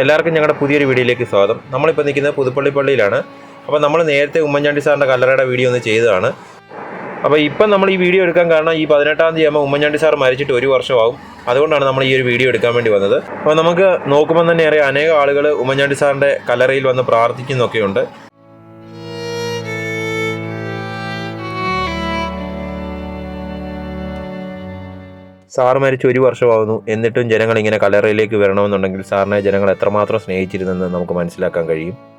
എല്ലാവർക്കും ഞങ്ങളുടെ പുതിയൊരു വീഡിയോയിലേക്ക് സ്വാഗതം. നമ്മളിപ്പോൾ നിൽക്കുന്നത് പുതുപ്പള്ളി പള്ളിയിലാണ് അപ്പോൾ നമ്മൾ നേരത്തെ ഉമ്മൻചാണ്ടി സാറിന്റെ കല്ലറയുടെ വീഡിയോ ഒന്ന് ചെയ്തതാണ്. അപ്പോൾ ഇപ്പം നമ്മൾ ഈ വീഡിയോ എടുക്കാൻ കാരണം ഈ പതിനെട്ടാം തീയതി ആകുമ്പോൾ ഉമ്മൻചാണ്ടി സാർ മരിച്ചിട്ട് ഒരു വർഷമാകും അതുകൊണ്ടാണ് നമ്മൾ ഈ ഒരു വീഡിയോ എടുക്കാൻ വേണ്ടി വന്നത്. അപ്പോൾ നമുക്ക് നോക്കുമ്പോൾ തന്നെ അറിയാം അനേകം ആളുകൾ ഉമ്മൻചാണ്ടി സാറിന്റെ കല്ലറയിൽ വന്ന് പ്രാർത്ഥിക്കുന്നൊക്കെയുണ്ട്. സാർ മരിച്ച് ഒരു വർഷമാകുന്നു എന്നിട്ടും ജനങ്ങൾ ഇങ്ങനെ കലറയിലേക്ക് വരണമെന്നുണ്ടെങ്കിൽ സാറിനെ ജനങ്ങൾ എത്രമാത്രം സ്നേഹിച്ചിരുന്നെന്ന് നമുക്ക് മനസ്സിലാക്കാൻ കഴിയും.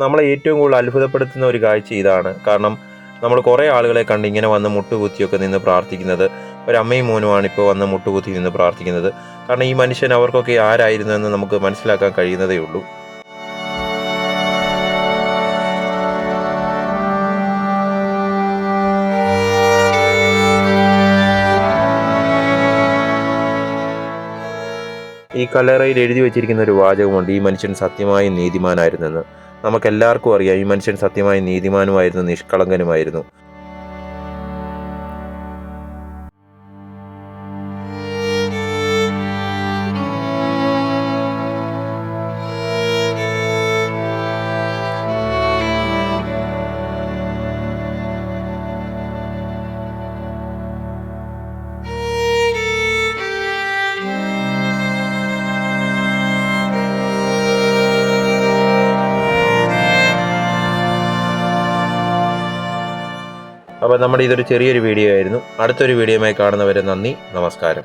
നമ്മളെ ഏറ്റവും കൂടുതൽ അത്ഭുതപ്പെടുത്തുന്ന ഒരു കാഴ്ച ഇതാണ്. കാരണം നമ്മൾ കുറേ ആളുകളെ കണ്ട് ഇങ്ങനെ വന്ന് മുട്ടുകുത്തിയൊക്കെ നിന്ന് പ്രാർത്ഥിക്കുന്നത് ഒരമ്മയും മോനുമാണ് ഇപ്പോൾ വന്ന് മുട്ടുകുത്തി നിന്ന് പ്രാർത്ഥിക്കുന്നത്. കാരണം ഈ മനുഷ്യൻ അവർക്കൊക്കെ ആരായിരുന്നു എന്ന് നമുക്ക് മനസ്സിലാക്കാൻ കഴിയുന്നതേ ഉള്ളൂ. ഈ കല്ലറയിൽ എഴുതി വെച്ചിരിക്കുന്ന ഒരു വാചകമുണ്ട് ഈ മനുഷ്യൻ സത്യമായും നീതിമാനായിരുന്നെന്ന്. നമുക്കെല്ലാവർക്കും അറിയാം ഈ മനുഷ്യൻ സത്യമായി നീതിമാനുമായിരുന്നു നിഷ്കളങ്കനുമായിരുന്നു. അപ്പോൾ നമ്മുടെ ഇതൊരു ചെറിയൊരു വീഡിയോ ആയിരുന്നു. അടുത്തൊരു വീഡിയോയുമായി കാണുന്നവരെ നന്ദി നമസ്കാരം.